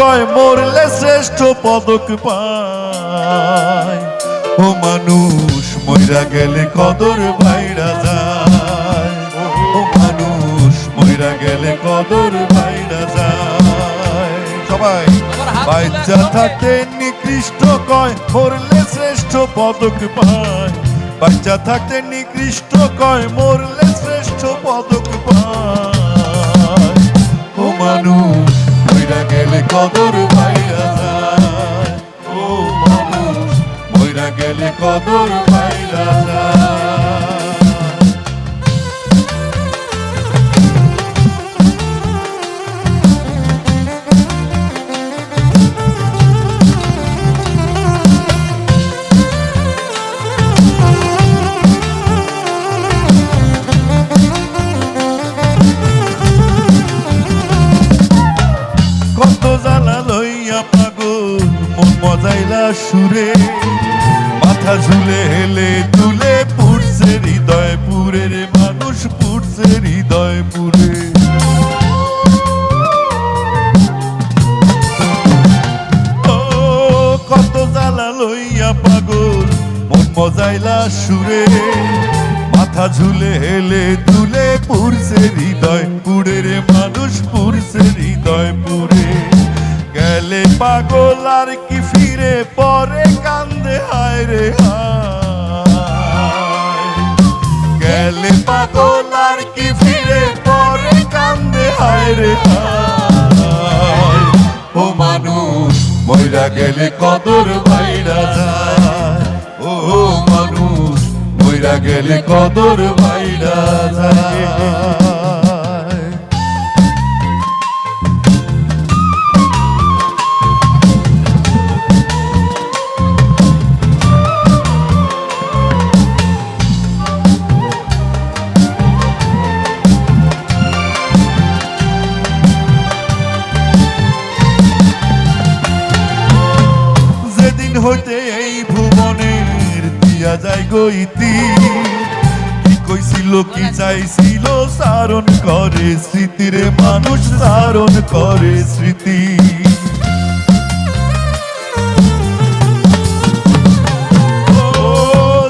কয়, মরলে শ্রেষ্ঠ পদক পায়। ও মানুষ, মইরা গেলে কদর ভাইরা যায়। ও মানুষ, মইরা গেলে কদর ভাইরা যায়। সবাই বাচ্চা থাকতে নিকৃষ্ট কয়, মরলে শ্রেষ্ঠ পদক পায়। বাচ্চা থাকতে নিকৃষ্ট কয়, মরলে শ্রেষ্ঠ কদর ভাইরা যায়। ও মানুষ মইরা গেলে কদর ভাইরা যায়। মন মজাইলা সুরে, মাথা ঝুলে হেলে তুলে পুড়ছে হৃদয় পুরে রে, মানুষ পুড়ছে হৃদয় পুরে কত জ্বালা লইয়া পাগল, মন মজাইলা সুরে, মাথা ঝুলে হেলে তুলে পুরছে হৃদয় পুড়ে রে, মানুষ পুরছে হৃদয় পুড়ে গেলে পাগল আর কি ফিরে পরে কান্দে, হায় রে গেলে পাগল আর কি ফিরে পরে কান্দে, হায় রে ও মানুষ, মইরা গেলে কদর ভাইরা যায়। ও মানুষ, মইরা গেলে কদর ভাইরা যায়। হইতে এই ভুবনের দিয়া যায় গইতি কি কইছিল, কি চাইছিল সারণ করে স্মৃতিরে মানুষ সারণ করে স্মৃতি।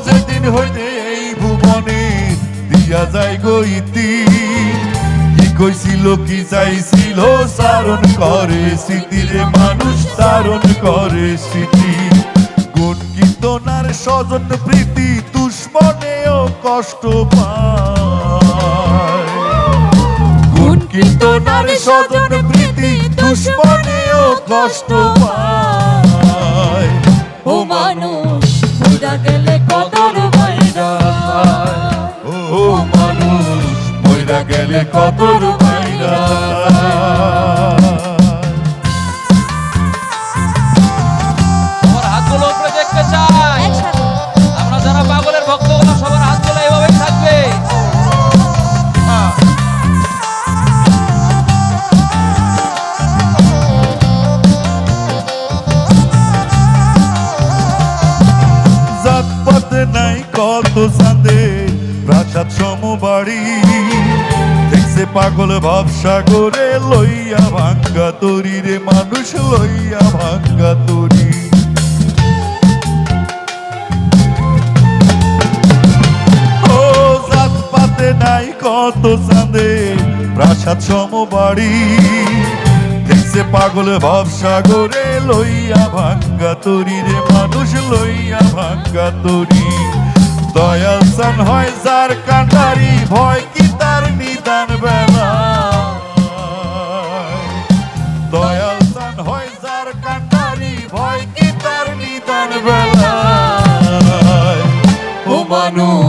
যেদিন হইতে এই ভুবনে দিয়া যায় গইতি কইছিল, কি চাইছিল সারণ করে স্মৃতিরে মানুষ সারণ করে স্মৃতি। কীর্তনার স্বজন প্রীতি দুশ্মনেও কষ্ট পায়। গুণ কীর্তনার স্বজন প্রীতি দুশ্মনেও কষ্ট পায়। ও মানুষ বুঝা গেলে কদর ভাইরা ও মানুষ মইরা গেলে কদর ভাইরা কত সাদে প্রাসাদ সমবাড়ি। দেখছে পাগল ভাবসাগরে লইয়া ভাঙ্গা তরি রে, মানুষ লইয়া ভাঙ্গা তরি। ও জাতপাতে নাই কত সাদে প্রাসাদ সমবাড়ি। দেখছে পাগল ভাবসাগরে লইয়া ভাঙ্গা তরি রে, মানুষ লইয়া ভাঙ্গা তরি। দয়াল সান হয় যার কান্ডারি, ভয় কি তার নিদান বেলা? দয়াল সান হয় যার ভয় কি নিদান বেলা? ও মানুষ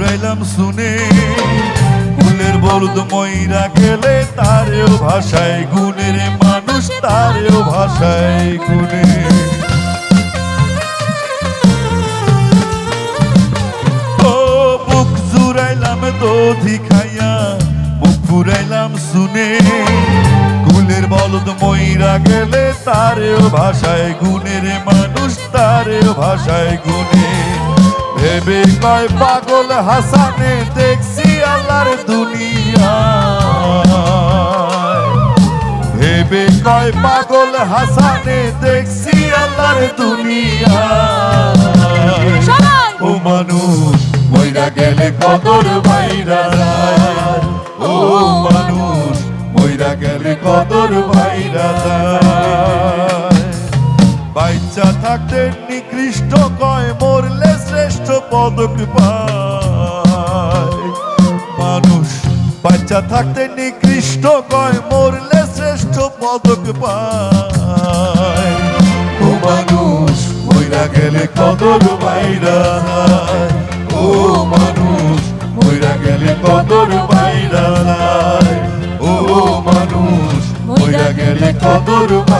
জুড়াইলাম শুনে। ফুলের বলদ ময়রা গেলে তারেও ভাষায় গুণের মানুষ, তারেও ভাষায় গুণে। দধি খাইয়া, বুক ফুরাইলাম শুনে। কুলের বলদ ময়রা গেলে তারেও ভাষায় গুণের মানুষ, তারেও ভাষায় গুণে। ভেবে কয় পাগল হাসানে দেখছি আল্লাহর দুনিয়া। ভেবে কয় পাগল হাসানে দেখছি আল্লাহর দুনিয়া। ও মানুষ মইরা গেলে কদর বাইরা ও মানুষ মইরা গেলে কদর যায়। বাচ্চা থাকতে নিকৃষ্ট কয়, মরলে শ্রেষ্ঠ পদক পায় মানুষ বাচ্চা থাকতে নিকৃষ্ট কয়, মরলে শ্রেষ্ঠ পদক পায় ও মানুষ, মইরা গেলে কদর বাইরা ও মানুষ, মইরা গেলে কদর বাইরা ও মানুষ, মইরা গেলে কদর বাইরা